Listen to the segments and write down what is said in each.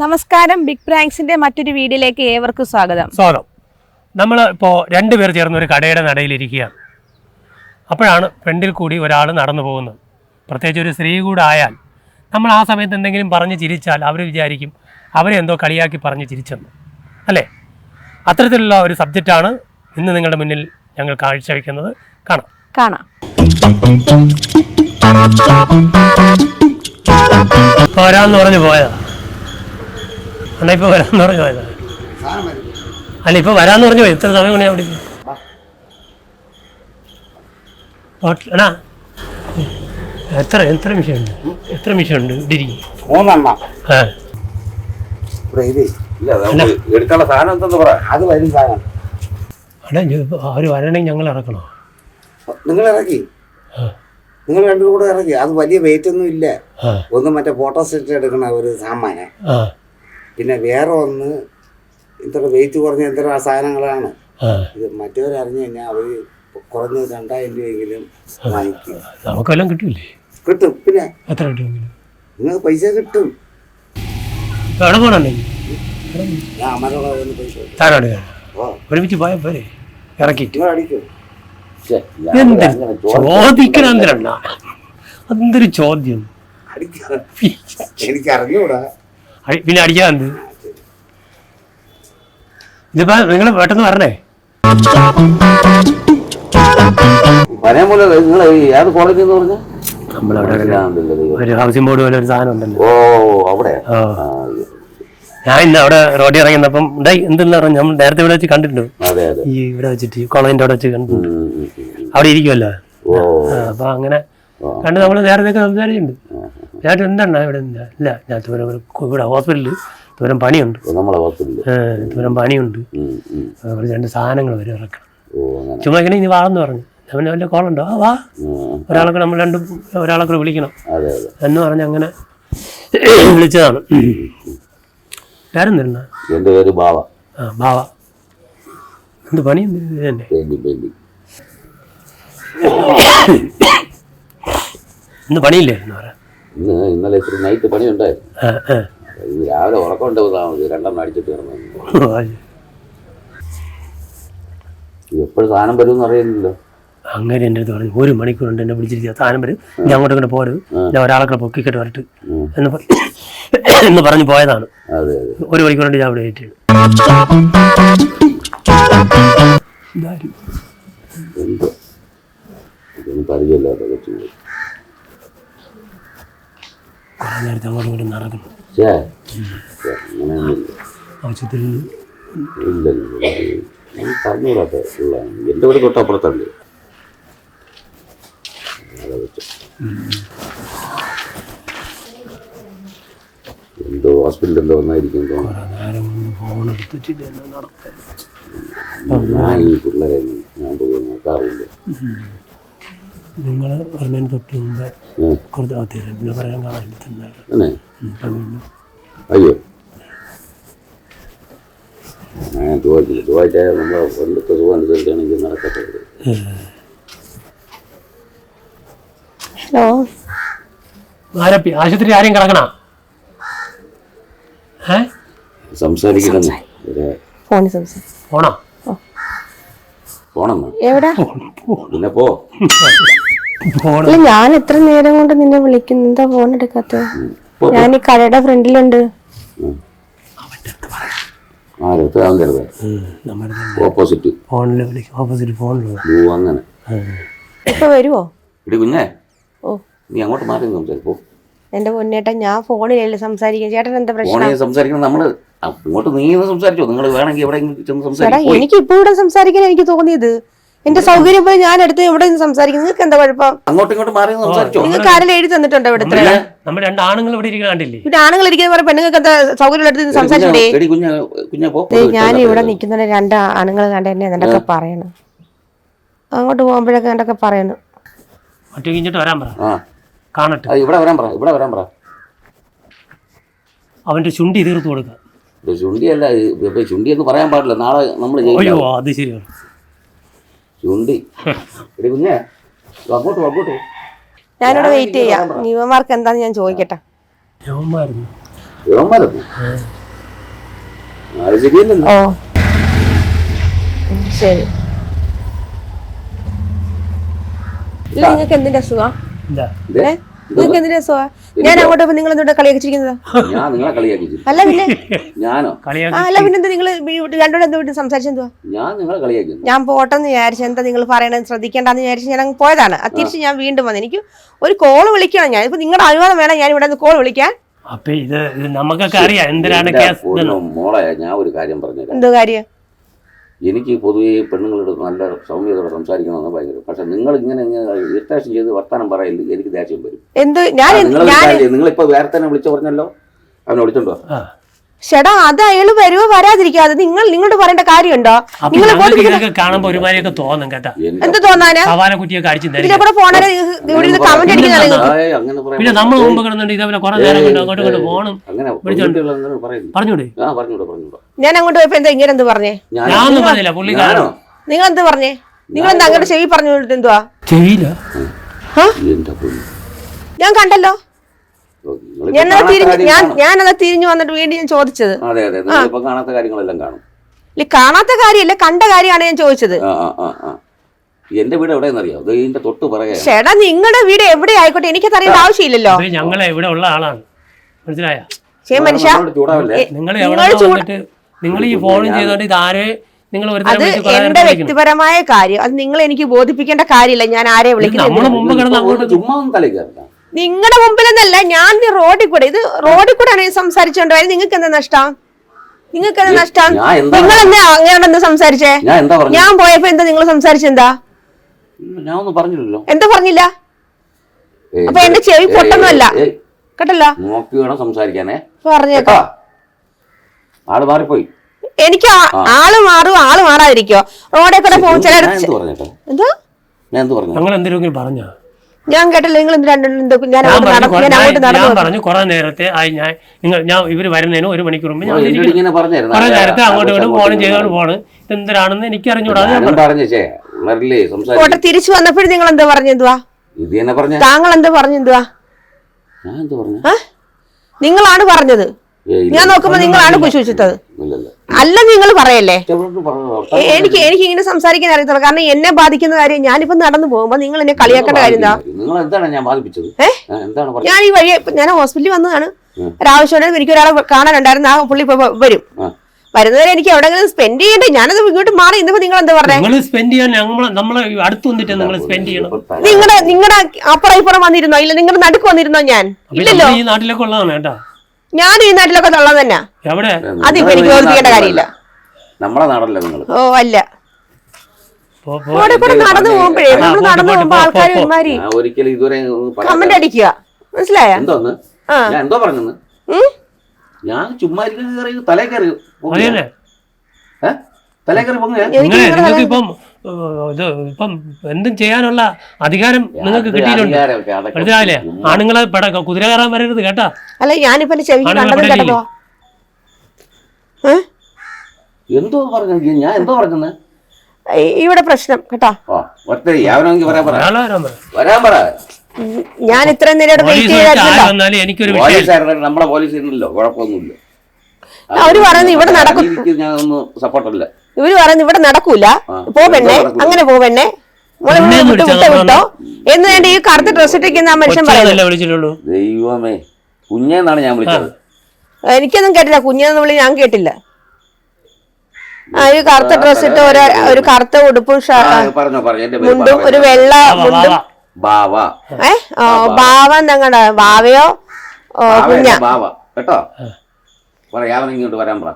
നമസ്കാരം ബിഗ് പ്രാങ്ക്സിന്റെ മറ്റൊരു വീഡിയോയിലേക്ക് ഏവർക്കും സ്വാഗതം. സ്വാഗതം. നമ്മൾ ഇപ്പോൾ രണ്ടുപേർ ചേർന്ന് ഒരു കടയുടെ നടയിലിരിക്കുകയാണ് അപ്പോഴാണ് ഫ്രണ്ടിൽ കൂടി ഒരാൾ നടന്നു പോകുന്നത്. പ്രത്യേകിച്ച് ഒരു സ്ത്രീ കൂടെ ആയാൽ നമ്മൾ ആ സമയത്ത് എന്തെങ്കിലും പറഞ്ഞ് ചിരിച്ചാൽ അവർ വിചാരിക്കും അവരെ എന്തോ കളിയാക്കി പറഞ്ഞ് ചിരിച്ചെന്ന്. അല്ലേ? അത്തരത്തിലുള്ള ഒരു സബ്ജക്റ്റാണ് ഇന്ന് നിങ്ങളുടെ മുന്നിൽ ഞങ്ങൾ കാഴ്ചവെക്കുന്നത്. കാണാം. കാണാം. പോരാന്ന് പറഞ്ഞു പോയതാണ് പോയതാ. അണ്ണാ ഇപ്പോൾ വരാമെന്ന് പറഞ്ഞു? പോയതാ അല്ല ഇപ്പോൾ വരാമെന്ന് പറഞ്ഞു? പോയി എത്ര സമയം കൊണ്ട് ഞാൻ അണ്ണാ എത്ര എത്ര മിഷനുണ്ട്? എത്ര മിഷനുണ്ട്? ഉണ്ട് ഡിരി മൂന്നെണ്ണം. ആ. എടുക്കാനുള്ള സാധനം എന്തെന്ന് പറ. അത് വരും സാധനം. അണ്ണാ അവർ വരണമെങ്കിൽ ഞങ്ങൾ ഇറക്കണോ? നിങ്ങൾ ഇറക്കി. നിങ്ങൾ രണ്ടും കൂടെ ഇറക്കി. അത് വലിയ വെയിറ്റ് ഒന്നും ഇല്ല. ഒന്ന് മറ്റേ ഫോട്ടോ സെറ്റ് എടുക്കണ ഒരു സാമാന് പിന്നെ വേറെ ഒന്ന് ഇത്ര വെയിറ്റ് കുറഞ്ഞ ഇത്ര സാധനങ്ങളാണ്. ഇത് മറ്റവരറിഞ്ഞു കഴിഞ്ഞാൽ അവർ കുറഞ്ഞ രണ്ടായിരം രൂപയെങ്കിലും വാങ്ങിക്കും. നമുക്കെല്ലാം കിട്ടൂലേ? കിട്ടും. പിന്നെ എത്ര നിങ്ങൾക്ക് പൈസ കിട്ടും. ഒരുമിച്ച് പോയാൽ പോരെ. എന്ത് ചോദിക്കണം എന്തിനണ്ണ അതെന്തൊരു ചോദ്യം. എനിക്കറിഞ്ഞൂടാ. എനിക്ക് അറിഞ്ഞൂടാ അടി- പിന്നെ അടിക്കാൻ ഇതിപ്പോ നിങ്ങൾ പെട്ടെന്ന് പറഞ്ഞേ പോലെ നിങ്ങൾ ഏത് എന്ന് പറഞ്ഞ. ഒരു ഹൗസിംഗ് ബോർഡ് പോലെ ഒരു സാധനം ഉണ്ടല്ലോ. ഓ അവിടെ? ഞാൻ ഇന്ന് അവിടെ റോഡിൽ ഇറങ്ങിയപ്പം എന്താ എന്തെന്ന് പറഞ്ഞു നമ്മൾ നേരത്തെ ഇവിടെ വെച്ച് കണ്ടിട്ടുണ്ട്. ഈ ഇവിടെ വെച്ചിട്ട് കോളേജിന്റെ അവിടെ വെച്ച് കണ്ടു ഉം, ഉം, ഉം, ഉം. അവിടെ ഇരിക്കുമല്ലോ അപ്പൊ അങ്ങനെ. കണ്ട് നമ്മൾ നേരത്തെ സംസാരിച്ചിട്ടുണ്ട്. ഞാൻ എന്താണ് ഇവിടെ? ഇല്ല ഞാൻ ദൂരം ഇവിടെ ഹോസ്പിറ്റലിൽ ദൂരം പണിയുണ്ട്. ദൂരം പണിയുണ്ട്. രണ്ട് സാധനങ്ങൾ വരും ഇറക്കണം. ചുമ്മാ ഇങ്ങനെ ഇനി വാന്ന് പറഞ്ഞു. അവന് വല്ല കോളുണ്ടോ ആ വാ. ഒരാളൊക്കെ നമ്മൾ രണ്ടും ഒരാളൊക്കെ വിളിക്കണം. അതെ അതെ. എന്ന് പറഞ്ഞ് അങ്ങനെ വിളിച്ചതാണ്. തരുന്ന എന്റെ പേര് ബാവ. ആ ബാവ. എന്ത് പണി? തന്നെ? പെയിന്റി പെയിന്റി ഇന്ന് പണിയില്ലേ പറയാം ഇന്ന് ഇന്നലെ ഇത്തിരി നൈറ്റ് പണി ഉണ്ടായിരുന്നു. ഇന്ന് രാവിലെ ഉറക്കം ഉണ്ട് താമതി രണ്ടെണ്ണം അടിച്ചിട്ട് കിടന്നു എപ്പോഴും സാധനം വരുമെന്ന് അറിയില്ലല്ലോ അങ്ങനെ എന്റെ അടുത്ത് പറഞ്ഞു ഒരു മണിക്കൂറുണ്ട് എന്നെ വിളിച്ചിരിക്കുക സാധനം വരും. ഞാൻ അങ്ങോട്ട് ഇങ്ങോട്ട് പോരുത്. ഞാൻ ഒരാളൊക്കെ പൊക്കിക്കെട്ട് വരട്ട്. എന്ന് പറഞ്ഞു എന്ന് പറഞ്ഞു പോയതാണ്. ഒരു മണിക്കൂറുണ്ട് ഞാൻ അവിടെ ഇതാരും. ഇതൊന്നും പരിചയമില്ലാത്ത കൊച്ചു നേരത്തെ അങ്ങോട്ടും ഇങ്ങോട്ടും നടക്കും ആവശ്യത്തിൽ പറഞ്ഞുകൂടാത്ത എന്റെ തൊട്ടപ്പുറത്തുണ്ട് എന്തോ ഹോസ്പിറ്റലിൽ എന്തോ ഞാൻ പിള്ളേരെ ഞാൻ പോയി നിങ്ങൾ പറഞ്ഞതിന് തൊട്ട് മുമ്പ്. കുറച്ച് പിന്നെ പറയാൻ കാണാൻ തന്നെ അയ്യോ. ഞാൻ നമ്മളെ കൊല്ലത്തെ നടക്കട്ടെ. ഹലോ. ആരപ്പി? ആശുപത്രി ആരെയും കിടക്കണ? സംസാരിക്കണം ഫോണോ? പോണെന്നാ. എവിടെ? പിന്നെ പോ. അല്ല ഞാൻ എത്ര നേരം കൊണ്ട് നിന്നെ വിളിക്കുന്നു? എന്താ ഫോൺ എടുക്കാത്ത? ഞാൻ ഈ കടയുടെ ഫ്രണ്ടിലുണ്ട്. ഓപ്പോസിറ്റ് ഫോണിൽ വിളിക്കും. ഓപ്പോസിറ്റ് ഫോണിൽ അങ്ങനെ. ഇപ്പൊ വരുവോ? ഇടി കുഞ്ഞേ ഓ. നീ അങ്ങോട്ട് മാറി എന്റെ പൊന്നേട്ടൻ ഞാൻ ഫോണിലല്ലേ സംസാരിക്കും ചേട്ടൻ എന്താ പ്രശ്നം? ഫോണിൽ സംസാരിക്കണം നമ്മൾ. ആ, ഇങ്ങോട്ട് നീ ഒന്ന് സംസാരിച്ചോ. നിങ്ങൾ വേണമെങ്കിൽ എവിടെയെങ്കിലും ചെന്ന് സംസാരിക്കും. എനിക്ക് ഇപ്പൊ ഇവിടെ സംസാരിക്കാൻ എനിക്ക് തോന്നിയത്. എന്റെ സൗകര്യം പോലെ ഞാൻ എടുത്ത് ഇവിടെ നിന്ന് സംസാരിക്കും നിങ്ങൾക്ക് എന്താ കുഴപ്പം? അങ്ങോട്ടും ഇങ്ങോട്ടും മാറി സംസാരിച്ചോ. നിങ്ങൾക്ക് ആരെങ്കിലും എഴുതി തന്നിട്ടുണ്ടോ ഇവിടെ നമ്മൾ രണ്ട് ആണുങ്ങൾ ഇവിടെ ഇരിക്കാണ്ടില്ലേ ഇവിടെ പിന്നെ ആണുങ്ങൾ ഇരിക്കുന്ന പോലെ പെണ്ണുങ്ങൾക്ക് എന്താ സൗകര്യം എടുത്ത് നിന്ന് സംസാരിച്ചിട്ടേ? എടി കുഞ്ഞ കുഞ്ഞ പോ ഞാൻ ഇവിടെ നിൽക്കുന്ന രണ്ട് ആണുങ്ങൾ കണ്ട എന്നെ എന്തൊക്കെ പറയണം. അങ്ങോട്ട് പോകുമ്പോഴൊക്കെ എന്തൊക്കെ പറയണം? ഒറ്റ കഴിഞ്ഞിട്ട് വരാൻ പറ. കാണട്ടെ. ഇവിടെ വരാൻ പറ ഇവിടെ വരാൻ പറ. അവന്റെ ചുണ്ടി തീർത്ത് കൊടുക്കുക ചുണ്ടിയല്ല ഇപ്പൊ ചുണ്ടി എന്ന് പറയാൻ പാടില്ല. നാളെ നമ്മൾ അയ്യോ അത് ശരിയാണ് ചുണ്ടി. എടി കുഞ്ഞേ അങ്ങോട്ട് അങ്ങോട്ട്. ഞാനിവിടെ വെയിറ്റ് ചെയ്യാം. നീവന്മാർക്ക് എന്താന്ന് ഞാൻ ചോദിക്കട്ടെ. ഇവന്മാരൊന്നും അത് ശരിയല്ലല്ലോ. ഓ. ശരി. ഇല്ല നിങ്ങൾക്ക് എന്തിന്റെ അസുഖം? ഇത്. നിങ്ങൾക്ക് എന്തിന്റെ അസുഖ ഞാൻ അങ്ങോട്ട് പോയി നിങ്ങൾ എന്തുകൊണ്ട് കളിയാക്കിച്ചിരിക്കുന്നത് ഞാൻ നിങ്ങളെ കളിയാക്കിച്ചില്ല അല്ല പിന്നെ ഞാനോ? ആ കളിയാക്കി അല്ല പിന്നെന്താ നിങ്ങൾ രണ്ടോടെ എന്തുകൊണ്ട് സംസാരിച്ചെന്തുവാ ഞാൻ നിങ്ങളെ കളിയാക്കുന്നു ഞാൻ പോട്ടെന്ന് വിചാരിച്ചു എന്താ നിങ്ങൾ പറയണത് ശ്രദ്ധിക്കേണ്ടെന്ന് വിചാരിച്ചു ഞാൻ അങ്ങ് പോയതാണ്. അത് തിരിച്ച് ഞാൻ വീണ്ടും വന്നു എനിക്ക് ഒരു കോൾ വിളിക്കണം ഞാൻ. ഇപ്പൊ നിങ്ങളുടെ അനുവാദം വേണം ഞാൻ ഇവിടെ നിന്ന് കോൾ വിളിക്കാൻ. അപ്പൊ ഇത് ഇത് നമുക്കൊക്കെ അറിയാം എന്തിനാണ് കേസ് പൊന്നു മോളെ ഞാൻ ഒരു കാര്യം പറഞ്ഞുതരാം. എന്തോ കാര്യം? എനിക്ക് പൊതുവേ പെണ്ണുങ്ങളോട് നല്ല സൗമ്യതയോടെ സംസാരിക്കണമെന്ന് ഭയങ്കര പക്ഷെ നിങ്ങൾ ഇങ്ങനെ ഇങ്ങനെ ഇറിറ്റേഷൻ ചെയ്ത് വർത്താനം പറയില്ല എനിക്ക് ദേഷ്യം വരും. എന്തോ? ഞാൻ ഞാൻ നിങ്ങളിപ്പോ വേറെ തന്നെ വിളിച്ചു പറഞ്ഞല്ലോ. അവനെ വിളിച്ചോണ്ടോ ആ. ചേട്ടാ അത് അയാൾ വരുവോ വരാതിരിക്കാതെ നിങ്ങൾ നിങ്ങളോട് പറയേണ്ട കാര്യമുണ്ടോ? നിങ്ങൾ കാണുമ്പോ ഒരുമാതിരിയൊക്കെ തോന്നും കേട്ടാ. എന്ത്? തോന്നാനാ? സവാല കുറ്റിയൊക്കെ അടിച്ചു ഇതിലെ കൂടെ ഇവിടെ നിന്ന്. കമന്റ് അടിക്കുന്ന പിന്നെ നമ്മൾ മുമ്പ് കിടന്നുണ്ട് ഇതേപോലെ കുറെ നേരം കൊണ്ട് അങ്ങോട്ട് ഇങ്ങോട്ട് പോകണം പറയുന്നു. പറഞ്ഞൂടെ? ഞാൻ അങ്ങോട്ട് പോയപ്പോ എന്താ ഇങ്ങനെ എന്ത് പറഞ്ഞേ? ഞാൻ ഞാനൊന്നും പറഞ്ഞില്ല പുള്ളി കാണോ. കാരണം നിങ്ങൾ എന്ത് പറഞ്ഞേ? നിങ്ങൾ എന്താ അങ്ങോട്ട് ചെവി പറഞ്ഞു എന്തുവാ? ചെവിയില്ല ഞാൻ കണ്ടല്ലോ. ഞാനത് തിരിഞ്ഞ് ഞാൻ. ഞാനത് തിരിഞ്ഞു വന്നിട്ട് വീണ്ടും ഞാൻ ചോദിച്ചത്. അതെ അതെ നിങ്ങളിപ്പോ കാണാത്ത കാര്യങ്ങളെല്ലാം കാണും. ഇല്ല കാണാത്ത കാര്യമല്ല കണ്ട കാര്യമാണ് ഞാൻ ചോദിച്ചത്. എന്റെ വീട് എവിടെയെന്നറിയാം? ഇതിന്റെ തൊട്ട് പറയാ ചേട്ടാ നിങ്ങളുടെ വീട് എവിടെ ആയിക്കോട്ടെ? എനിക്കത് അറിയേണ്ട ആവശ്യമില്ലല്ലോ. ഞങ്ങൾ ഞങ്ങളെ ഇവിടെ ഉള്ള ആളാണ്. മനസ്സിലായ? മനുഷ്യ നിങ്ങൾ നിങ്ങൾ ഈ ചെയ്തോണ്ട് നിങ്ങൾ അത് എന്റെ വ്യക്തിപരമായ കാര്യം. അത് നിങ്ങൾ എനിക്ക് ബോധിപ്പിക്കേണ്ട കാര്യമില്ല. ഞാൻ ആരെ വിളിക്കുന്നത്? നമ്മൾ മുമ്പ് കിടന്ന് അങ്ങോട്ട് ചുമ്മാ ഒന്നും തലേ കയറണ്ട മുമ്പിൽ നിന്നല്ല ഞാൻ ഈ റോഡിൽ കൂടെ ഇത് റോഡിൽ കൂടെ ആണ് സംസാരിച്ചോണ്ട് നിങ്ങൾക്ക് എന്താ നഷ്ടം? നിങ്ങൾക്ക് എന്താ നഷ്ടം? നിങ്ങൾ എന്താ അങ്ങനെ എന്താ സംസാരിച്ചേ? ഞാൻ എന്താ പറഞ്ഞു ഞാൻ പോയപ്പോ എന്താ നിങ്ങൾ സംസാരിച്ചെന്താ? ഞാൻ ഒന്നും പറഞ്ഞില്ലല്ലോ. എന്താ പറഞ്ഞില്ല? അപ്പൊ എന്റെ ചെവി പൊട്ടൊന്നുമല്ല. കേട്ടല്ലോ? നോക്കി വേണം സംസാരിക്കാനേ. പറഞ്ഞേക്കാം. കേട്ടോ? ആൾ മാറിപ്പോയി. എനിക്ക് ആൾ മാറും ആൾ മാറാതിരിക്കോ? റോഡിൽ കൂടെ പോകും ചില എന്താ ഞാൻ എന്ത് പറഞ്ഞു ഞങ്ങൾ എന്തെങ്കിലും പറഞ്ഞ? ഞാൻ കേട്ടില്ല നിങ്ങൾ ഞാൻ പറഞ്ഞു നടന്നു കുറെ- നേരത്തെ ആയി ഞാൻ നിങ്ങൾ ഞാൻ ഇവർ വരുന്നതിന് ഒരു മണിക്കൂർ മുമ്പ് ഞാൻ കുറെ നേരത്തെ അങ്ങോട്ട് ഇങ്ങോട്ട് ഫോൺ ചെയ്തോണ്ട്. പോണ്. എന്തിനാണെന്ന് എനിക്ക് അറിഞ്ഞൂടാ ഉണരില്ലേ തിരിച്ചു വന്നപ്പോഴും നിങ്ങൾ എന്താ പറഞ്ഞെന്തുവാ താങ്കൾ എന്താ പറഞ്ഞെന്തുവാ ഞാൻ എന്ത് പറഞ്ഞു? ആ? നിങ്ങളാണ് പറഞ്ഞത്. ഞാൻ നോക്കുമ്പോ നിങ്ങളാണ് ഇല്ലല്ല അല്ല നിങ്ങൾ പറയല്ലേ? എനിക്ക് എനിക്ക് ഇങ്ങനെ സംസാരിക്കാൻ അറിയത്തുള്ളൂ. കാരണം എന്നെ ബാധിക്കുന്ന കാര്യം ഞാനിപ്പോ നടന്നു പോകുമ്പോ നിങ്ങൾ എന്നെ കളിയാക്കേണ്ട കാര്യം എന്താ? നിങ്ങൾ എന്താണ് ഞാൻ ഈ വഴി ഞാൻ ഹോസ്പിറ്റലിൽ വന്നതാണ്. ഒരാവശ്യം ഒരാവശ്യമുണ്ടെങ്കിൽ എനിക്ക് ഒരാളെ കാണാനുണ്ടായിരുന്നു. ആ പുള്ളി ഇപ്പൊ വരും. വരുന്നവരെ എനിക്ക് എവിടെങ്കിലും സ്പെൻഡ് ചെയ്യണ്ടേ? ഞാനത് ഇങ്ങോട്ട് മാറി ഇന്നിപ്പോ നിങ്ങൾ എന്താ പറഞ്ഞത് നിങ്ങൾ സ്പെൻഡ് ചെയ്യാൻ ഞങ്ങൾ നമ്മളെ അടുത്ത് വന്നിട്ട് നിങ്ങൾ സ്പെൻഡ് ചെയ്യണം. നിങ്ങളുടെ നിങ്ങളുടെ അപ്പുറം ഇപ്പുറം വന്നിരുന്നോ? ഇല്ല നിങ്ങളുടെ നടുക്ക് വന്നിരുന്നോ ഞാൻ? ഇല്ലല്ലോ. ഈ നാട്ടിലൊക്കെ ഉള്ളതാണ് കേട്ടാ. ഞാൻ ഈ നാട്ടിലൊക്കെ ഉള്ളത് തന്നെ. എവിടെ? അതിപ്പോ എനിക്ക് ഓർപ്പിക്കേണ്ട കാര്യമില്ല. നമ്മളെ നാടല്ല നിങ്ങൾ ഓ അല്ല. പോ, പോ. നടന്നു പോകുമ്പോഴേ നമ്മൾ നടന്നു പോകുമ്പോ പോ, ആൾക്കാർ. ഒരുമാതിരി ഒരിക്കലും ഇതുവരെ കമന്റ് അടിക്കുക. മനസ്സിലായ? എന്തോന്ന്? ഞാൻ എന്തോ പറഞ്ഞെന്ന്? ഞാൻ ചുമ്മാ ഇരിക്കുന്ന കയറി തലേ കയറി? തലേ കയറി പൊങ്ങുക ഇത് ഇപ്പം എന്തും ചെയ്യാനുള്ള അധികാരം നിങ്ങൾക്ക് കിട്ടിയിട്ടുണ്ട്. ആണുങ്ങളെ പെട കുതിര കയറാൻ വരരുത് കേട്ടാ. അല്ല ഞാനിപ്പോ എന്തോ പറഞ്ഞു ഞാൻ എന്തോ പറഞ്ഞെന്ന്? ഇവിടെ പ്രശ്നം കേട്ടോ? വരാൻ പറ. വരാൻ വരാൻ ഞാൻ ഇത്രയും നേരം വെയിറ്റ് ചെയ്തായിരുന്നു നമ്മളെ പോലീസ് അവർ പറയുന്നത് ഇവിടെ നടക്കും. എനിക്ക് ഞാൻ ഒന്നും സപ്പോർട്ടല്ല ഇവർ പറയുന്നത് ഇവിടെ നടക്കൂല. പോ പെണ്ണെ അങ്ങനെ പോ പെണ്ണെ. വിട്ടോ വിട്ടോ വിട്ടോ. എന്ന് വേണ്ട ഈ കറുത്ത ഡ്രസ് ഇട്ടിരിക്കുന്ന ആ മനുഷ്യൻ പറയുന്നത് ദൈവമേ കുഞ്ഞെന്നാണ് ഞാൻ വിളിച്ചത്? എനിക്കൊന്നും കേട്ടില്ല. കുഞ്ഞെന്ന് വിളി ഞാൻ കേട്ടില്ല. ആ ഒരു കറുത്ത ഡ്രസ് ഇട്ട് ഒരു ഒരു കറുത്ത ഉടുപ്പും മുണ്ടും ഒരു വെള്ള മുണ്ടും. ഏ? ആ, ബാവ. ഞങ്ങളുടെ ബാവയോ? കുഞ്ഞ. കേട്ടോ? പറ യാവൻ ഇങ്ങോട്ട് വരാൻ പറ.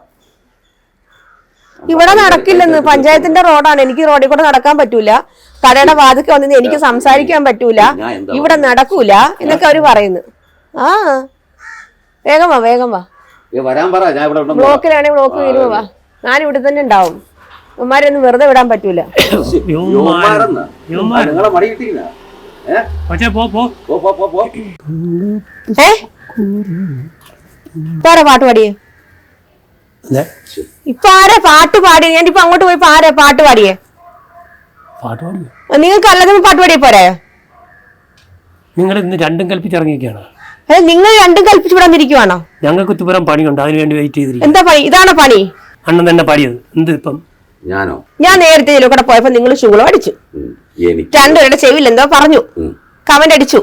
ഇവിടെ നടക്കില്ലെന്ന്. പഞ്ചായത്തിന്റെ റോഡാണ്. എനിക്ക് റോഡിൽ കൂടെ നടക്കാൻ പറ്റൂല. കടയുടെ വാതിക്ക് വന്നിട്ട് എനിക്ക് സംസാരിക്കാൻ പറ്റൂല. ഇവിടെ നടക്കൂല എന്നൊക്കെ അവർ പറയുന്നു. ആ. വേഗം വാ വേഗം വാ. വരാൻ പറ. ഞാൻ ഇവിടെ. ബ്ലോക്കിലാണെങ്കിൽ ബ്ലോക്ക് വരുമ്പോ വാ. ഞാൻ ഇവിടെ തന്നെ ഉണ്ടാവും. ഉമ്മാരൊന്നും വെറുതെ വിടാൻ പറ്റൂല. ഏ? പാട്ട് പാടിയേ. ഇപ്പൊ ആരാ പാട്ട് പാടിയേ? ഞാൻ ഇപ്പൊ അങ്ങോട്ട് പോയി ആരാ പാട്ട് പാടിയേ? പാട്ട് പാടിയോ? നിങ്ങൾക്ക് അല്ലാതെ പാട്ട് പാടിയ പോരെ? നിങ്ങൾ ഇന്ന് രണ്ടും കൽപ്പിച്ചിറങ്ങിയൊക്കെയാണ് നിങ്ങൾ രണ്ടും കൽപ്പിച്ചു വിടാൻ ഇരിക്കുവാണോ ഞങ്ങൾക്ക് കുത്തിപ്പുറം പണിയുണ്ട്. അതിന് വേണ്ടി വെയിറ്റ് ചെയ്തിരിക്കും എന്താ പണി? ഇതാണ് പണി? അണ്ണൻ തന്നെ പാടിയത്. എന്ത് ഇപ്പം? ഞാനോ? ഞാൻ നേരത്തെ ഇതിലൂടെ കൂടെ പോയപ്പോ നിങ്ങൾ ശൂളം അടിച്ചു. എനിക്ക് രണ്ടുപേരുടെ ചെവിയിൽ എന്തോ പറഞ്ഞു. കമന്റ് അടിച്ചു.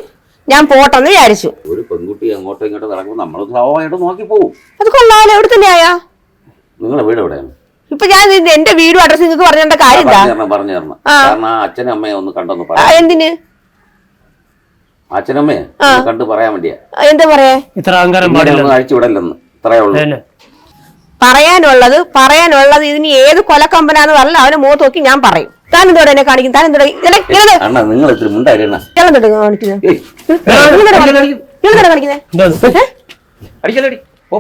ഞാൻ പോട്ടെന്ന് വിചാരിച്ചു. ഒരു പെൺകുട്ടി അങ്ങോട്ടോ ഇങ്ങോട്ടോ നടക്കുമ്പോൾ നമ്മൾ സ്വാഭാവികമായിട്ട് നോക്കി പോകും അത് കൊള്ളാമല്ലോ എവിടെ തന്നെ ആയാ? നിങ്ങളെ വീട് എവിടെയാണ്? ഇപ്പൊ ഞാൻ ഇത് എന്റെ വീടും അഡ്രസ് നിങ്ങൾക്ക് പറഞ്ഞേണ്ട കാര്യം എന്താ പറഞ്ഞു തരണം പറഞ്ഞു തരണം. ആ. കാരണം ആ അച്ഛനും അമ്മയെ ഒന്ന് കണ്ടൊന്ന് ആ, പറയാം. എന്തിന്? അച്ഛനമ്മയെ ഒന്ന് കണ്ട് പറയാൻ വേണ്ടിയാ. ആ, എന്താ പറയാ? ഇത്ര അഹങ്കാരം ഇങ്ങനെ പാടില്ല. ഒന്നും അഴിച്ചു വിടല്ലെന്ന് ഇത്രയേ ഉള്ളൂ. അതന്നെ പറയാനുള്ളത് പറയാനുള്ളത് ഇതിന് ഏത് കൊലക്കമ്പനാന്ന് പറഞ്ഞാൽ അവനെ മുഖത്ത് നോക്കി ഞാൻ പറയും. താൻ എന്തോടെ എന്നെ കാണിക്കും താൻ എന്തോടെ അണ്ണാ നിങ്ങൾ ഇത്തിരി മുണ്ടായിരണ കാണിക്കുന്നത് ഏയ്. ഇയാളെന്തോടെ കാണിക്കുന്നത് എന്താ അടിക്കലടി ഓ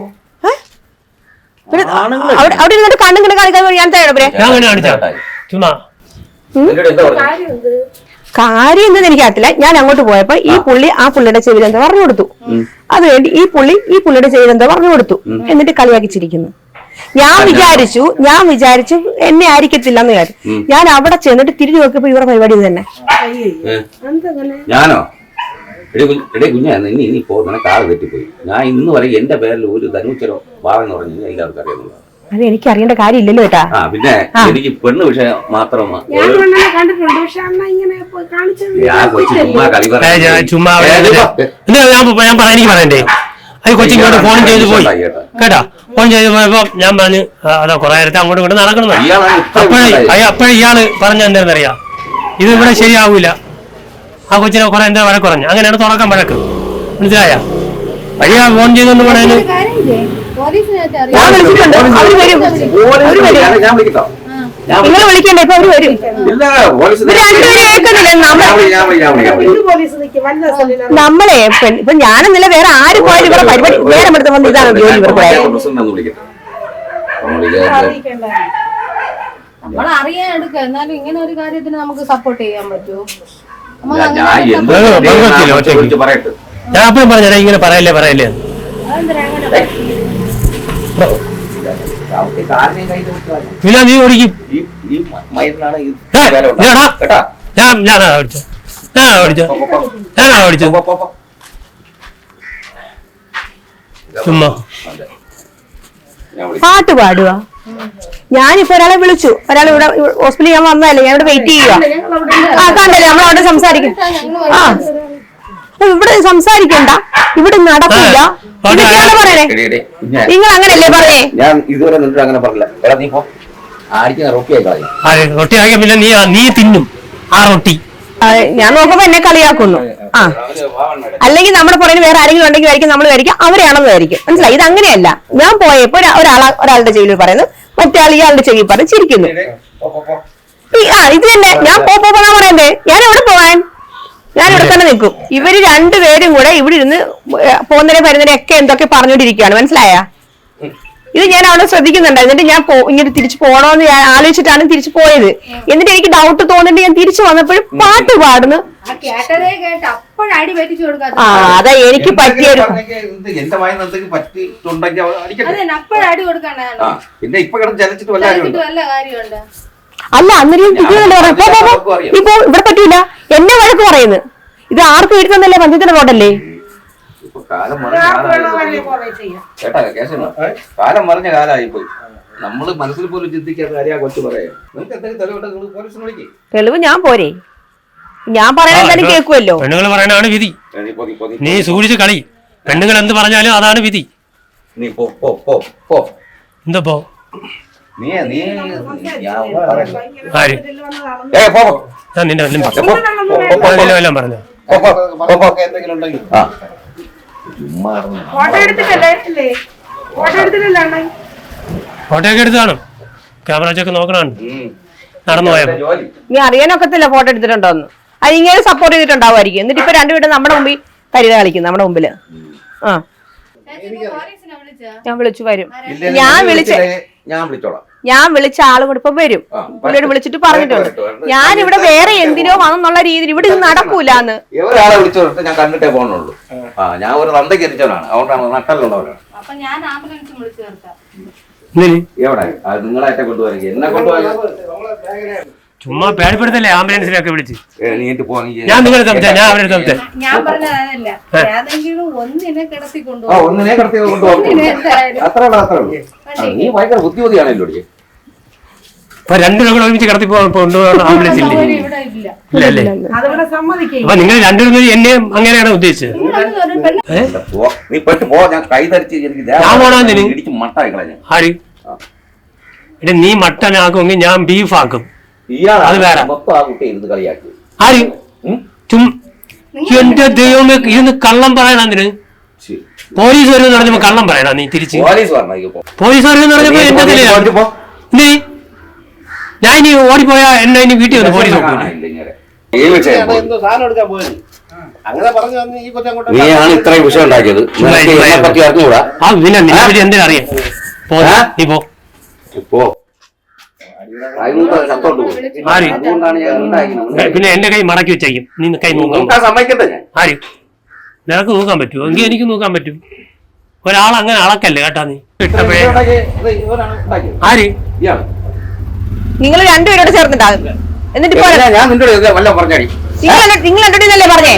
അവിടെ അവിടെ ഇരുന്നിട്ട് കണ്ണും കാണിക്കാൻ വേണ്ടി ഞാൻ തയ്യാറ ഞാൻ അങ്ങനെ കാണിച്ചാ. ചുമ്മാ. കാര്യം എന്തെന്ന് എനിക്കറിയത്തില്ല. ഞാൻ അങ്ങോട്ട് പോയപ്പോ ഈ പുള്ളി ആ പുള്ളിയുടെ ചെവിയിൽ എന്താ പറഞ്ഞു കൊടുത്തു. അത് വേണ്ടി ഈ പുള്ളി ഈ പുള്ളിയുടെ ചെവിയിൽ എന്താ പറഞ്ഞു കൊടുത്തു. എന്നിട്ട് കളിയാക്കിച്ചിരിക്കുന്നു. ഞാൻ വിചാരിച്ചു ഞാൻ വിചാരിച്ചു എന്നെ ആയിരിക്കത്തില്ല എന്ന് വിചാരിച്ചു ഞാൻ അവിടെ ചെന്നിട്ട് തിരിഞ്ഞു നോക്കിയപ്പോ ഇവരുടെ പരിപാടി തന്നെ? ഞാനോ? എടേ കുഞ്ഞ് എടേ കുഞ്ഞാ ഇനി ഇനി പോ നിനക്ക് ആൾ തെറ്റിപ്പോയി. ഞാൻ ഇന്ന് വരെ എന്റെ പേരിൽ ഒരു ധനുച്ചരോ ഭാവം പറഞ്ഞു കഴിഞ്ഞാൽ എല്ലാവർക്കും അറിയാവുന്നതാണ്. അത് എനിക്ക് അറിയേണ്ട കാര്യമില്ലല്ലോ ഏട്ടാ. ആ പിന്നെ എനിക്ക് പെണ്ണ് വിഷയം മാത്രമാണ് ഞാൻ അണ്ണനെ കണ്ടിട്ടുണ്ട്. പക്ഷെ അണ്ണ ഇങ്ങനെ പോയി കാണിച്ചത് ഞാൻ കൊച്ചു ചുമ്മാ കളി ഏ, പറയാൻ ഞാൻ ചുമ്മാ ഏ, അവിടെ ഇതിപ്പോ- എന്താ ഞാൻ പ- ഞാൻ പറയാൻ എനിക്ക് പറയണ്ടേ അത് കൊച്ചിങ്ങോട്ട് ഫോൺ ചെയ്ത് പോയി. കേട്ടാ ഫോൺ ചെയ്ത് പോയപ്പോ ഞാൻ പറഞ്ഞു അതാ കുറെ നേരത്തെ അങ്ങോട്ടും ഇങ്ങോട്ട് നടക്കണം അപ്പഴേ അപ്പഴേ ഇയാൾ പറഞ്ഞ എന്താണെന്നറിയാം? ഇത് ഇവിടെ ശരിയാവൂല. ആ കൊച്ചിനെ കുറെ എന്താ വഴക്ക് പറഞ്ഞു? അങ്ങനെയാണ് തുറക്കാൻ വഴക്ക്. മനസ്സിലായ? വഴിയാ ഫോൺ ചെയ്തോന്ന് ഞാൻ നിങ്ങൾ വിളിക്കണ്ട? ഇപ്പൊ അവർ വരും. നമ്മളെ ഇപ്പൊ ഞാനെന്നില്ല വേറെ ആര് പോയാലും ഇവിടെ പരിപാടി വേറെ എടുത്ത് വന്ന് ഇതാണ് ജോലി നമ്മൾ അറിയാൻ എടുക്ക. എന്നാലും ഇങ്ങനെ ഒരു കാര്യത്തിന് നമുക്ക് സപ്പോർട്ട് ചെയ്യാൻ പറ്റുമോ ഞാൻ- എന്ത് ഒറ്റയ്ക്ക്. പറയട്ടെ? ഞാൻ അപ്പോഴും പറഞ്ഞാ ഇങ്ങനെ പറയല്ലേ പറയല്ലേ? ഇല്ല നീ ഓടിക്കും. ഞാൻ ഞാനാ ഓടിച്ചു. ഞാനാ ഓടിച്ചു. പോ, പോ, പോ. ഞാനാ പോ. ചുമ്മാ. പാട്ട് പാടുക ഞാനിപ്പോ ഒരാളെ വിളിച്ചു. ഒരാൾ ഇവിടെ ഹോസ്പിറ്റലിൽ ഞാൻ വന്നതല്ലേ ഞാൻ ഇവിടെ വെയിറ്റ് ചെയ്യുക ആ കണ്ടല്ലേ നമ്മൾ അവിടെ സംസാരിക്കും. ആ. ഇവിടെ സംസാരിക്കണ്ട. ഇവിടെ നടക്കില്ല. നിങ്ങൾ അങ്ങനല്ലേ പറഞ്ഞേ ഞാൻ ഇതുവരെ നിന്നിട്ട് അങ്ങനെ പറഞ്ഞില്ല. എടാ നീ പോ. ആടിക്കുന്ന റൊട്ടിയായി പിന്നെ നീ നീ തിന്നും. ആ റൊട്ടി. ഞാൻ നോക്കുമ്പോ എന്നെ കളിയാക്കുന്നു. ആ. അല്ലെങ്കിൽ നമ്മുടെ പുറകിൽ വേറെ ആരെങ്കിലും ഉണ്ടെങ്കിൽ ആയിരിക്കും നമ്മൾ വിചാരിക്കും അവരാണെന്ന് വിചാരിക്കും മനസ്സിലായി? ഇത് അങ്ങനെയല്ല. ഞാൻ പോയപ്പോ ഒരാളെ ഒരാളാ ഒരാളുടെ ചെവിയിൽ പറയുന്നു. മറ്റേ ആൾ ഇയാളുടെ ചെവിയിൽ പറഞ്ഞ് ചിരിക്കുന്നു. ആ ഇത് തന്നെ. ഞാൻ പോ പറയണ്ടേ? ഞാൻ എവിടെ പോവാൻ? ഞാൻ ഇവിടെ തന്നെ നിൽക്കും. ഇവർ രണ്ടുപേരും കൂടെ ഇവിടെ ഇരുന്ന് പോകുന്നതിനെ വരുന്നതിനെ ഒക്കെ എന്തൊക്കെ പറഞ്ഞുകൊണ്ടിരിക്കുകയാണ്. മനസ്സിലായ? ഇത് ഞാൻ അവിടെ ശ്രദ്ധിക്കുന്നുണ്ട്. എന്നിട്ട് ഞാൻ ഇങ്ങനെ ഇങ്ങോട്ട് തിരിച്ചു പോണോന്ന് ഞാൻ ആലോചിച്ചിട്ടാണ് തിരിച്ചു പോയത്. എന്നിട്ട് എനിക്ക് ഡൗട്ട് തോന്നിട്ട് ഞാൻ തിരിച്ചു വന്നപ്പോഴും പാട്ട് പാടുന്നു. ആ അതാ എനിക്ക് പറ്റിയൊരു അല്ല അന്നേരം ഇപ്പൊ. ഇവിടെ പറ്റൂല. എന്നെ വഴക്ക് പറയുന്നു. ഇത് ആർക്കും എഴുതി തന്നല്ലേ റോഡല്ലേ? കാലം മറിഞ്ഞ കാലമായി കേട്ടാ കാലം മറിഞ്ഞ കാലമായി പോയി. നമ്മൾ മനസ്സിൽ പോലും ചിന്തിക്കാത്ത കാര്യ കൊച്ചു പറയാം. നിങ്ങൾക്ക് എന്തെങ്കിലും പോലീസിനെ വിളിക്കേ. തെളിവ് ഞാൻ പോരെ. ഞാൻ പറയണ എന്തായാലും കേൾക്കുമല്ലോ പെണ്ണുങ്ങൾ പറയണതാണ് വിധി. നീ സൂക്ഷിച്ച് കളി. പെണ്ണുങ്ങൾ എന്ത് പറഞ്ഞാലും അതാണ് വിധി. നീ പോ പോ പോ പോ. എന്തപ്പോ നീ നീ ഞാൻ പറയാം. ആര്? ഏ പോ പോ. ഞാൻ നിന്റെ വല്ലതും പറഞ്ഞു പോ, പോ, പോ, പോ, ഞാൻ നിന്നെ വല്ലതും പറഞ്ഞു. പോ, പോ, ആ. ഫോട്ടോ എടുത്തിട്ടല്ലേ ഫോട്ടോ എടുത്തിട്ടല്ലേ അണ്ണ ഫോട്ടോയൊക്കെ എടുത്ത് കാണും. ക്യാമറ വെച്ചൊക്കെ നോക്കണാണ് നടന്നു പോയത് നീ അറിയാനൊക്കത്തില്ല ഫോട്ടോ എടുത്തിട്ടുണ്ടോന്ന്. അത് ഇങ്ങനെ സപ്പോർട്ട് ചെയ്തിട്ടുണ്ടാവുമായിരിക്കും. എന്നിട്ട് ഇപ്പൊ രണ്ടുപേരും നമ്മുടെ മുമ്പിൽ കരുത കളിക്കും നമ്മുടെ മുമ്പിൽ. ആ. ഞാൻ വിളിച്ചു വരും. ഞാൻ വിളിച്ചേ ഞാൻ വിളിച്ചോളാം. ഞാൻ വിളിച്ച ആളും കൂടെ ഇപ്പൊ വരും. പുള്ളിയോട് വിളിച്ചിട്ട് പറഞ്ഞിട്ടുണ്ട്. ഞാൻ ഇവിടെ വേറെ എന്തിനോ വന്നെന്നുള്ള രീതിയിൽ ഇവിടെ ഇത് നടക്കൂലെന്ന്. ഒരാളെ വിളിച്ചോട്ട് ഞാൻ കണ്ടിട്ടേ പോകണുള്ളൂ ആ. ഞാൻ ഒരു തന്തയ്ക്ക് എത്തിച്ചവനാണ്. അതുകൊണ്ടാണ് നട്ടലുള്ളവരാണ്. അപ്പൊ ഞാൻ ആംബുലൻസ് വിളിച്ചു ചേർക്കാം എവിടെ? നിങ്ങളായിട്ട് കൊണ്ടുപോയി എന്നെ കൊണ്ടുപോയി ചുമ്മാ പേടിപ്പെടുത്തല്ലേ ആംബുലൻസിലൊക്കെ വിളിച്ച്? ഞാൻ നിങ്ങളെ സംസാരിച്ചു ഞാൻ അവരുടെ സംസാരിച്ചു ഞാൻ പറഞ്ഞതല്ല ഒന്നിനെ കിടത്തി കൊണ്ടുപോകും അത്ര നീ ഭയങ്കര ബുദ്ധിമതിയാണല്ലോ ഡി. അപ്പൊ രണ്ടുപേരും കൂടെ ഒരുമിച്ച് കടത്തി പോകാൻ കൊണ്ടുപോകാൻ ആംബുലൻസ് ഇല്ലേ? അല്ലേ? അപ്പൊ നിങ്ങൾ രണ്ടുപേരും എന്നെ എന്നെയും അങ്ങനെയാണ് ഉദ്ദേശിച്ചത്. നീ പെട്ട് പോ ഞാൻ കൈ ധരിച്ച് മട്ടായി ആര്? എടാ നീ മട്ടൻ ആക്കുമെങ്കിൽ ഞാൻ ബീഫ് ആക്കും. അത് വേറെ. മൊത്തം ആ കുട്ടി ഇരുന്ന് കളിയാക്കി ആര്? എന്റെ ദൈവമേ ഇരുന്ന് കള്ളം പറയണ അതിന് ശരി. പോലീസ് വരുമെന്ന് പറഞ്ഞപ്പോ കള്ളം പറയണ നീ തിരിച്ച്? പോലീസ് പോലീസ് വരുമെന്ന് പറഞ്ഞപ്പോ എന്റെ നീ ഞാൻ ഇനി ഓടിപ്പോയാ എന്നെ ഇനി വീട്ടിൽ വന്ന് പോലീസ് നീയാണ് ഇത്രയും വിഷയം ഉണ്ടാക്കിയത്. പറ്റി അറിഞ്ഞുകൂടാ? ആ പിന്നെ നിന്നെ പറ്റി എന്തിനാ അറിയാം? പോ? നീ പോ. പോ പിന്നെ എന്റെ കൈ മടക്കി വെച്ചേക്കും. നീ കൈ നോക്കാം ആര്? നിനക്ക് നോക്കാൻ പറ്റുമോ എങ്കിൽ എനിക്ക് നോക്കാൻ പറ്റും. ഒരാൾ അങ്ങനെ അളക്കല്ലേ കേട്ടാ നീ? ആര്. നിങ്ങൾ രണ്ടുപേരോട് ചേർന്നിട്ടാകും എന്നിട്ട് ഇപ്പൊ ഞാൻ നിന്നോട് വല്ല പറഞ്ഞാടി. നിങ്ങൾ നിങ്ങൾ രണ്ടുപേരല്ലേ പറഞ്ഞേ?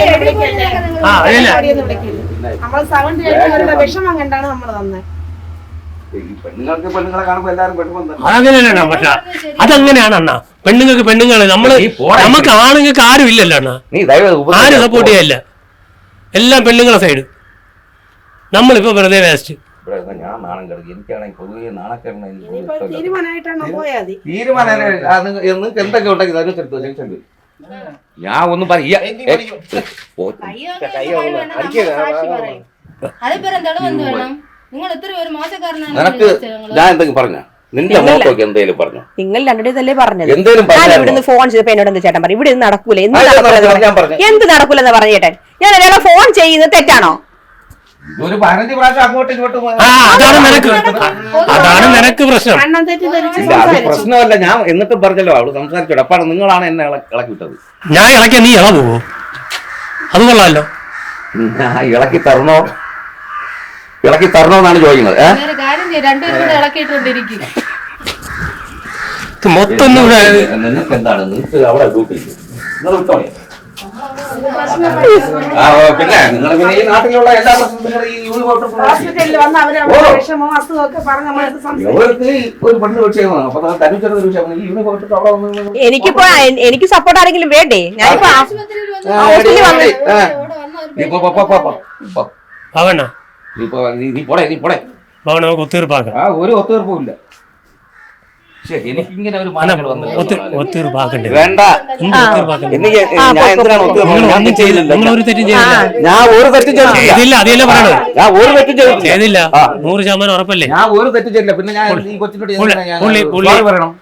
നമ്മൾ സൗണ്ട് കേട്ടവരുടെ വിഷമം കണ്ടാണ് നമ്മൾ തന്നെ. പക്ഷെ അതങ്ങനെയാണ് അണ്ണാ. പെണ്ണുങ്ങൾക്ക് പെണ്ണുങ്ങൾ നമ്മൾ നമുക്ക് ആണുങ്ങൾക്ക് ആരും ഇല്ലല്ലോ അണ്ണാ. ആരും സപ്പോർട്ട് ചെയ്യല്ല. എല്ലാം പെണ്ണുങ്ങളെ സൈഡ് നമ്മളിപ്പോ വെറുതെ വേസ്റ്റ് ഇവിടെ ഇരുന്ന് ഞാൻ നാണം കിടക്കും. എനിക്കാണെങ്കിൽ പൊതുവെ എനിക്ക് തീരുമാനമായിട്ടാണ് പോയാൽ മതി തീരുമാനം നിങ്ങൾക്ക് എന്തൊക്കെ ഉണ്ടെങ്കിൽ അതിനനുസരിച്ച് ഞാൻ ഒന്നും പറയാ. നിനക്ക് ഞാൻ എന്തെങ്കിലും പറഞ്ഞ? നിന്റെ എന്തേലും പറഞ്ഞു? നിങ്ങൾ രണ്ടുപേരല്ലേ പറഞ്ഞത്? എന്തേലും ഞാൻ ഇവിടുന്ന് ഫോൺ ചെയ്തപ്പോ എന്നോട് എന്ത് ചേട്ടൻ പറയും ഇവിടെ നടക്കൂല. എന്ത് നടക്കൂല എന്ന് നടക്കൂല, ഞാൻ പറഞ്ഞു. പറഞ്ഞു. എന്ത് നടക്കൂലെന്ന് പറഞ്ഞു ചേട്ടൻ? ഞാൻ ഒരാളെ ഫോൺ ചെയ്യുന്നത് തെറ്റാണോ? ഒരു പതിനഞ്ച് പ്രാവശ്യം അങ്ങോട്ടും ഇങ്ങോട്ടും ആ അതാണ് നിനക്ക്. അതാണ് നിനക്ക് പ്രശ്നം. കണ്ണം തെറ്റിദ്ധരിച്ച് ഇല്ല അത് സംസാരിച്ചു. പ്രശ്നമല്ല. ഞാൻ എന്നിട്ട് പറഞ്ഞല്ലോ അവൾ സംസാരിച്ചോ അപ്പാണ് നിങ്ങളാണ് എന്നെ ഇള- ഇളക്കി വിട്ടത് ഞാൻ ഇളക്കി നീ ഇള പോവോ? അത് കൊള്ളാമല്ലോ ഞാൻ ഇളക്കി തരണോ? ഇളക്കി തരണോ എന്നാണ് ചോദിക്കുന്നത്. ഏ? ഒരു കാര്യം ചെയ്യും. രണ്ടുപേരും കൂടെ ഇളക്കിയിട്ടുകൊണ്ടിരിക്കും ഇത് മൊത്തം ഒന്നും ഇവിടെ നിങ്ങൾക്ക് എന്താണ്? നിങ്ങൾക്ക് അവിടെ ഡ്യൂട്ടി നിങ്ങൾ വിട്ടോളെ. പിന്നെ നിങ്ങൾ പിന്നെ ഈ നാട്ടിലുള്ള എല്ലാ ഒരു പെണ്ണ് വിഷയമാണ് അപ്പൊ തനിച്ചൊരു വിഷയമാണ് ഈ യൂണിവേഴ്സിറ്റി അവിടെ വന്ന് എനിക്കിപ്പോ എനിക്ക് സപ്പോർട്ട് ആരെങ്കിലും വേണ്ടേ? ഞാനിപ്പോ നീ പോടെ നീ പോടെ. നമുക്ക് ഒത്തീർപ്പാക്കാം ഒരു ഒത്തുതീർപ്പും ഇല്ല. പക്ഷെ എനിക്കിങ്ങനെ ഒരു മാനങ്ങൾ വന്നു ഒത്ത് ഒത്തീർപ്പാക്കണ്ടേ വേണ്ട. എന്ത് ഒത്തീർപ്പാക്കണ്ടേ എനിക്ക് ഞാൻ എന്തിനാണ് ഒത്തുതീർപ്പ് നിങ്ങൾ ഞാൻ ഒന്നും ചെയ്തില്ല നിങ്ങൾ ഒരു തെറ്റും ചെയ്തില്ല. ഞാൻ ഒരു തെറ്റും ചെയ്തിട്ടില്ല ചെയ്തില്ല അതല്ലേ പറയണത്? ഞാൻ ഒരു തെറ്റും ചെയ്തിട്ടില്ല. ചെയ്തില്ല. ആ. നൂറ് ശതമാനം ഉറപ്പല്ലേ? ഞാൻ ഒരു തെറ്റും ചെയ്തില്ല. പിന്നെ ഞാൻ ഈ കൊച്ചിനോട് പുള്ളി പറയണം?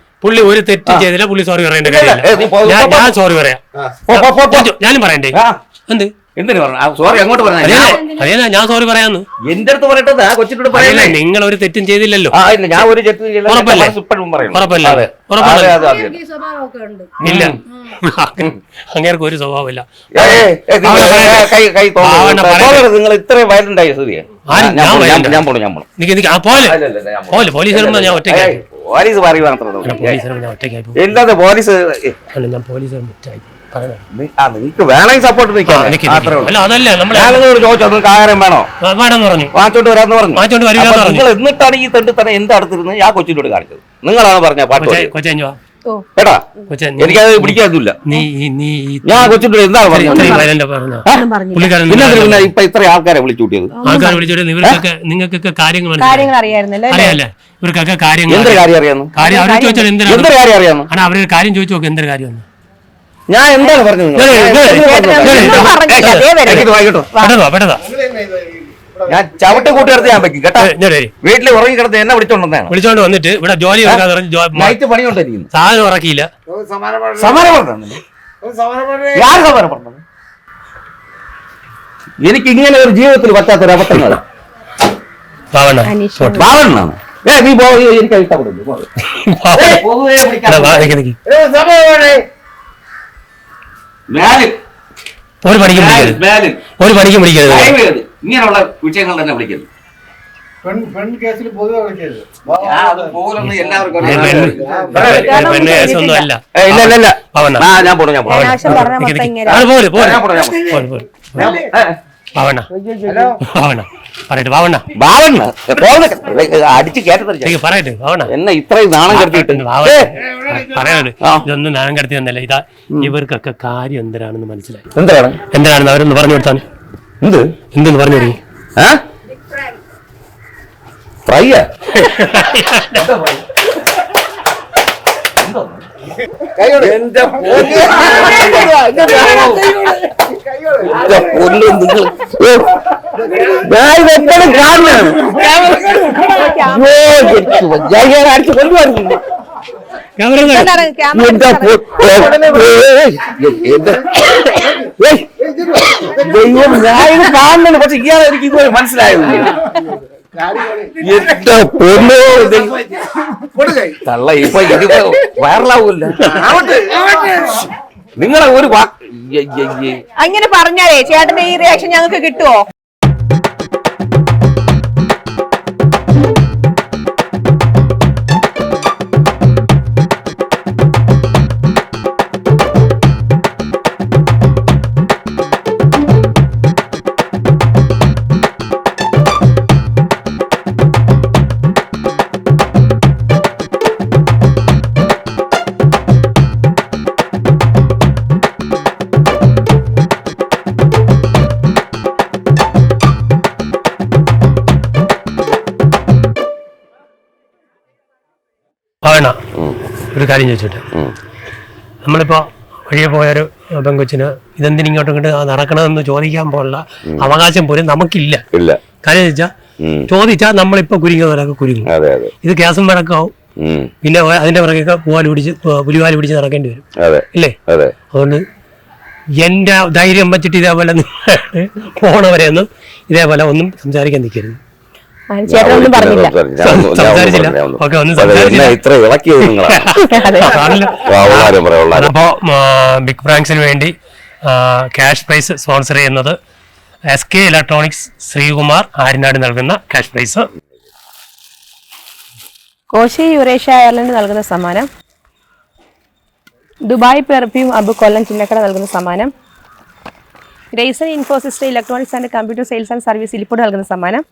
ഒരു തെറ്റും ചെയ്തില്ല. പുള്ളി സോറി പറയേണ്ട കാര്യമില്ല. ഞാൻ സോറി പറയാം. ഞാനും പറയണ്ടേ? എന്ത്? എന്തിനു പറഞ്ഞു? സോറി അങ്ങോട്ട് പറഞ്ഞ ഞാൻ സോറി പറയാന്ന്. എന്റെ അടുത്ത് പറയട്ടെ ആ കൊച്ചിനോട് പറയല്ലേ? നിങ്ങൾ ഒരു തെറ്റും ചെയ്തില്ലല്ലോ. ഞാൻ ഒരു തെറ്റും ഇല്ല. അങ്ങേർക്ക് ഒരു സ്വഭാവമില്ല. നിങ്ങൾ, ഇത്രയും വയലുണ്ടായി സൂര്യ ഞാൻ ഞാൻ പോണു, പോണു. പോലെ. പോലീസ് വരുമ്പോ ഞാൻ ഒറ്റയ്ക്ക് പോലീസ് പോലീസ് ഞാൻ ഒറ്റയ്ക്കായി പോലീസ്? ഞാൻ പോലീസ്. നി- ആ വേണമെങ്കിൽ സപ്പോർട്ട് ആ, നിൽക്കാം നിക്ക് അത്രേ നിക്ക്. ഉള്ളൂ. അല്ല അതല്ല നമ്മളെ ഞാൻ നിങ്ങളോട് ചോദിച്ചു വേണോ? വാങ്ങിച്ചോണ്ട് വരാന്ന് പറഞ്ഞു. നിങ്ങൾ എന്നിട്ടാണ് ഈ തെണ്ടി തന്നെ എന്റെ അടുത്തിരുന്ന് ആ കൊച്ചിനോട് കാണിച്ചത്. നിങ്ങളാണ് പറഞ്ഞ പാട്ട് കൊച്ചെ പാടിയത്. വാ. ഓ. കേട്ടാ? കൊച്ചെ നീ- എനിക്കത് നീ ഞാൻ കൊച്ചിനോട് എന്താണ് പറഞ്ഞത്? ഇപ്പൊ ഇത്ര ആൾക്കാരെ വിളിച്ചു കൂട്ടിയത്. വിളിച്ചു നിങ്ങൾക്കൊക്കെ കാര്യങ്ങൾ അറിയാല്ലേ ഇവർക്കൊക്കെ കാര്യങ്ങൾ എന്തൊരു. കാര്യം എന്തിനാണ് എന്തൊരു കാര്യം അറിയാന്ന്? അവരൊരു കാര്യം ചോദിച്ചു നോക്കാം എന്തൊരു കാര്യം ഞാൻ എന്താണ് പറഞ്ഞത് ഞാൻ ചവിട്ട് ഞാൻ കൂട്ടിയെടുത്ത് ഞാൻ വെക്കും കേട്ടോ. വീട്ടിൽ ഉറങ്ങി കിടന്ന് എന്നെ വിളിച്ചോണ്ടെന്നാണ് വിളിച്ചോണ്ട് വന്നിട്ട് ഇവിടെ ജോലി നൈറ്റ് പണിയുണ്ടായിരിക്കുന്നു സാധനം ഇറക്കിയില്ല സമാനം പറഞ്ഞു ആര് എനിക്ക് ഇങ്ങനെ ഒരു ജീവിതത്തിൽ പറ്റാത്തൊരു അബദ്ധങ്ങൾ പാവണ്ണ അനീഷ് ബാവണ്ണാണ് ഏ നീ പോ എനിക്ക് ഇഷ്ടപ്പെടുന്നു ഒരു പണിക്കും ഒരു പണിക്കും പിടിക്കരുത്. ഇങ്ങനെയുള്ള വിഷയങ്ങൾ തന്നെ വിളിക്കരുത്. പെൺ കേസിൽ പൊതുവെ കളിക്കരുത് ഞാൻ. പെണ്ണ് പെണ്ണ് ആ ഞാൻ പോണു പവന പവന പറയട്ടെ ബാലണ്ണ പോകുന്ന അടിച്ച് കേട്ടത് എനിക്ക് പറയട്ടെ പവന എന്നെ ഇത്രയും നാണം കെടുത്തിട്ട് പറയാനുണ്ട് ആ. ഇതൊന്നും നാണം കടത്തി തന്നല്ല ഇതാ ഇവർക്കൊക്കെ കാര്യം എന്തിനാണെന്ന് മനസ്സിലായി. എന്താണ് എന്തിനാണെന്ന് അവരൊന്ന് പറഞ്ഞു കൊടുത്താൽ എന്ത്? എന്തെന്ന് പറഞ്ഞു കൊടുക്കി ഏ? ഫ്രൈയാ? എന്റെ നിങ്ങൾ. ഞാൻ ഇതെപ്പോഴും അടിച്ചു ദൈവം ഞാൻ ഇത് കാണുന്നുണ്ട് പക്ഷെ ഇയാളെ എനിക്ക് ഇതുവരെ മനസ്സിലായത് എന്റെ പൊന്നോ ദൈവം. തള്ള ഇപ്പൊ വൈറലാവൂല്ല. നിങ്ങളെ ഒരു. അങ്ങനെ പറഞ്ഞാലേ ചേട്ടന്റെ ഈ റിയാക്ഷൻ ഞങ്ങൾക്ക് കിട്ടുവോ കാര്യം ചോദിച്ചിട്ട്. നമ്മളിപ്പോ വഴിയെ പോയൊരു പെങ്കൊച്ചിന് ഇതെന്തിനും ഇങ്ങോട്ടും ഇങ്ങോട്ട് നടക്കണമെന്ന് ചോദിക്കാൻ പോലുള്ള അവകാശം പോലും നമുക്കില്ല. കാര്യം ചോദിച്ചാ ചോദിച്ചാ ചോദിച്ചാൽ നമ്മളിപ്പോ കുരുങ്ങുന്നവരൊക്കെ കുരുങ്ങും. ഇത് കേസും വഴക്കാവും. പിന്നെ അതിന്റെ പുറകെ പൂവാൽ പിടിച്ച് പുലിവാലി പിടിച്ച് നടക്കേണ്ടി വരും. ഇല്ലേ? അതെ. അതുകൊണ്ട് എന്റെ ധൈര്യം വെച്ചിട്ട് ഇതേപോലെ പോണവരെയൊന്നും ഇതേപോലെ ഒന്നും സംസാരിക്കാൻ നിൽക്കരുത്. ചേട്ടനൊന്നും പറഞ്ഞില്ല. സംസാരിച്ചില്ല. ഓക്കെ ഒന്നും. ഇത്ര ഇളക്കിയത് നിങ്ങളാണ് അതപ്പോ ബിഗ് ഫ്രാങ്ക്സിന് വേണ്ടി ക്യാഷ് പ്രൈസ് സ്പോൺസർ ചെയ്യുന്നത് S K electronics Sreekumar Aryanad നൽകുന്ന cash prize Koshy Eurasia Ireland നൽകുന്ന സമ്മാനം. ദുബായ് പെർഫ്യൂം അബു കൊല്ലം ചിന്നക്കട നൽകുന്ന സമ്മാനം. Grayson Infosys electronics and computer sales and service Elippode നൽകുന്ന സമ്മാനം.